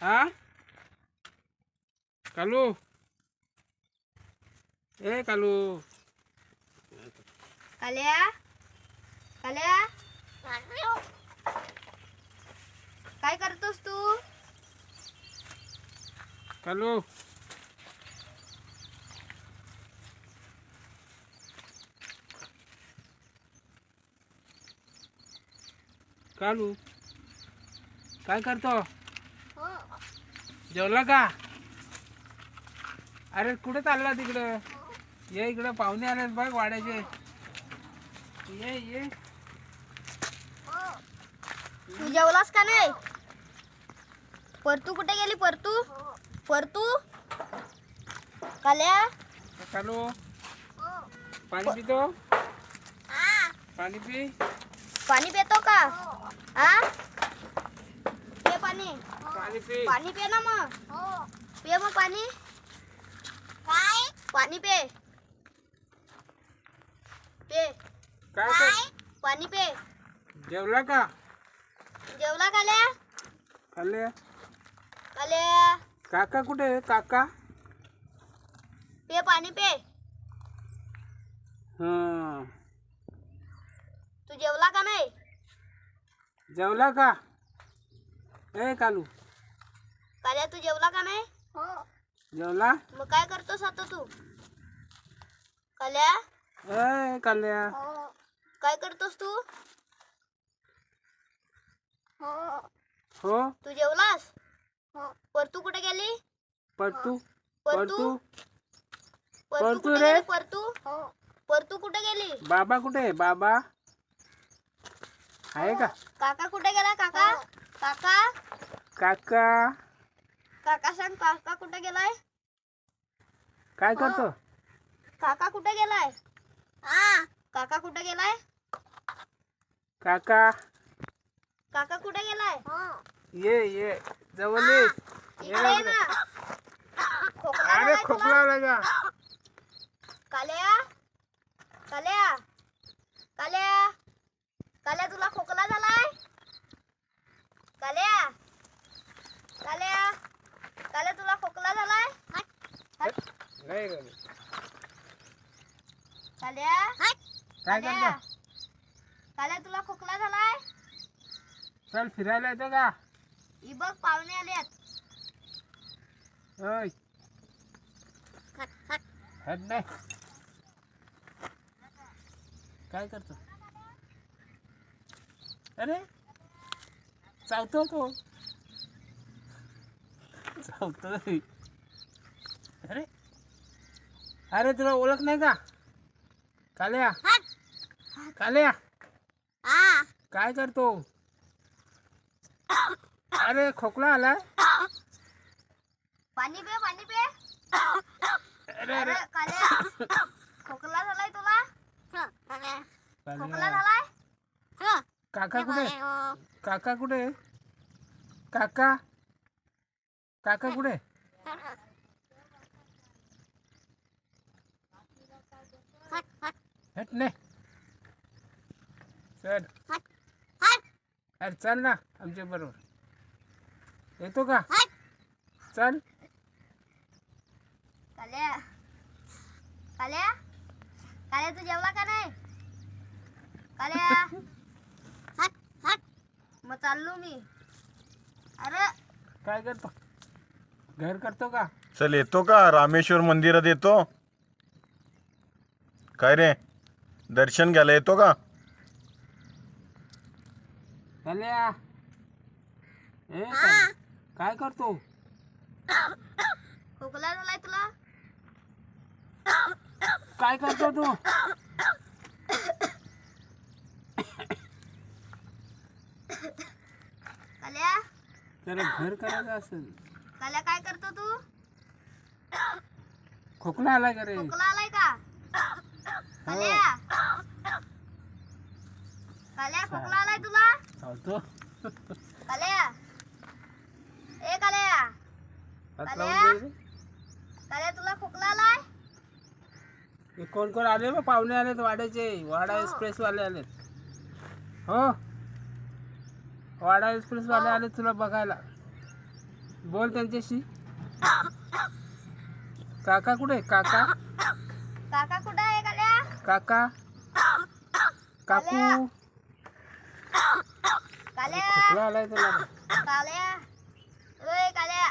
हा? कालू? ए कालू. काल्या? काल्या? काय करतोस तू? कालू. कालू काय करतो? जेवला का? अरे कुठे चालला तिकडं? ये इकडं पाहुणे आलेत बघ वाड्याचे. ये ये. तू जेवलास का नाही? परतू कुठे गेली परतू? परतू? काल्या? कालू पाणी पितो? पाणी पी. पाणी पितो का? हा पाणी. पाणी पी. पाणी पे ना मग. पे मग पाणी. काय? पाणी पे. पे. काय पाणी पे. जेवला का? जेवला काल्या खाल्ले काल्या काका कुठे आहे? काका? पे पाणी पे. हा. तू जेवला का नाही? जेवला का? ए कालू. काल्या तू जेवला का नाही? जेवला? मग काय करतोस आता तू? काल्या? ए काल्या. काय करतोस तू? हो. तू जेवलास? परतू कुठे गेली? परतू. परतू? परतू. परतू कुठे रे? गेली परतू? परतू कुठे गेली? बाबा कुठे आहे? बाबा? आहे का? काका कुठे गेला काका? काका? काका? काका सांग काका कुठे गेलाय? काय करतो? काका कुठे गेलाय? काका कुठे गेलाय? काका? काका कुठे गेलाय? ये ये. जवळ ये ये. इकडे ये लवकर. ना खोकला अरे तुला? खोकला लागा काल्या? काल्या? काल्या? काल्या तुला खोकला झालाय काल्या काल्या काल्या तुला खोकला झालाय? नाही रे. काल्या काय काल्या करतो? काल्या तुला खोकला झालाय? चल फिरायला येतो का? ही बघ पाहुणे आलेत. हट नाही काय करतो? अरे चावतो तो चावतोय अरे. अरे तुला ओळख नाही का? काल्या. काल्या. काय करतो? अरे खोकला आलाय पाणी पे पाणी पे. अरे अरे. काल्या. खोकला झालाय तुला? खोकला. झालाय? काका कुठे? काका कुठे? काका? काका कुठे? हट नाही चल. अरे चल ना आमच्या बरोबर. येतो का? चल. काल्या. काल्या? काल्या तू जेवला का नाही? काल्या. मग चाललो मी. अरे. काय करतो? घर करतो का? चल येतो का? रामेश्वर मंदिरात येतो. काय रे? दर्शन घ्यायला येतो का? चालया ए काल- काय करतो? खोकला झालाय तुला? काय करतो तू? काल्या त्याला घर करायचं असेल. काल्या काय करतो तू? खोकला आला का रे? खोकला आलाय का? काल्या? काल्या खोकला आलाय तुला? चालतो. काल्या? ए काल्या. हात आल्या? लावून दे. रे. काल्या तुला खोकला आलाय? हे कोण कोण आले बा? पाहुणे आलेत वाड्याचे. वाडा एक्सप्रेस वाले आलेत. हो. वाडा एक्सप्रेस वाले आले तुला बघायला. बोल त्यांच्याशी. काका कुठे काका? काका कुठं आहे काल्या काका? काकू? काल्या? खोकला आलाय तुला काल्या? ओय काल्या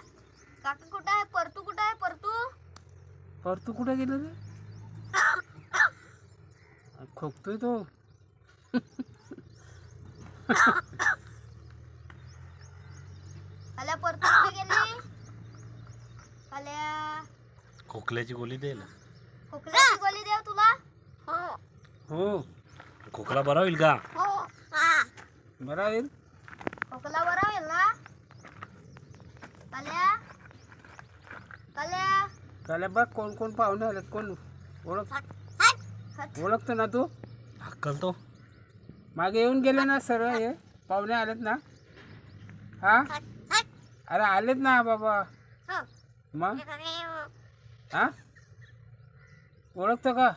काका कुठं आहे? परतू कुठं आहे? परतू? पर तू कुठे गेलं रे? खोकतोय तो. खोकल्याची गोळी दे ना. खोकल्याची गोळी देव तुला? हो. खोकला बरा होईल का? बरा होईल? खोकला बरा होईल ना? काल्या? काल्या? त्याला बघ कोण कोण पाहुणे आलेत कोण ओळख ओळखतो ना तू? हक्कल तो मागे येऊन गेले ना सर्व हे पाहुणे आलेत ना? हा? अरे आलेत ना बाबा. मग? हा? ओळखतो का?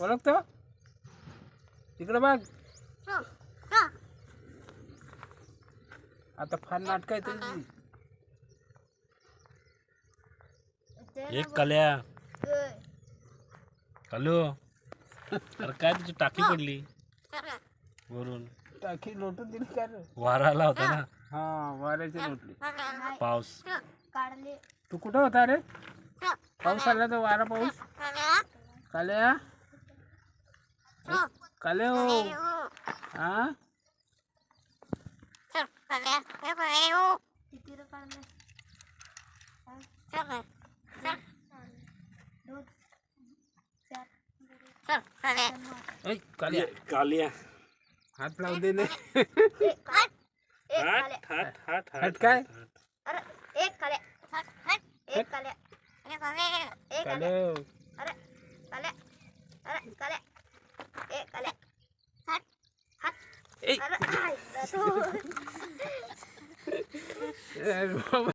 ओळखतो? इकडं बघ. आता फार नाटक आहे तुझी एक कल्या. हॅलो. अरे काय तुझी टाकी पडली? वरून. टाकी लोटून दिली का रे? वारा आला होता ना. हा वाऱ्याची लोटली. पाऊस. काढले. तू कुठं होता रे? पाऊस आला तर वारा पाऊस. काल्या काले हो. हा? काल्या. कालिया. हात लावून दे काल्या एक काल्या हाट हाट हट काय? अरे एक काल्या. एक काल्या. एक काल्या काले अरे काल्या अरे काल्या एक काल्या हात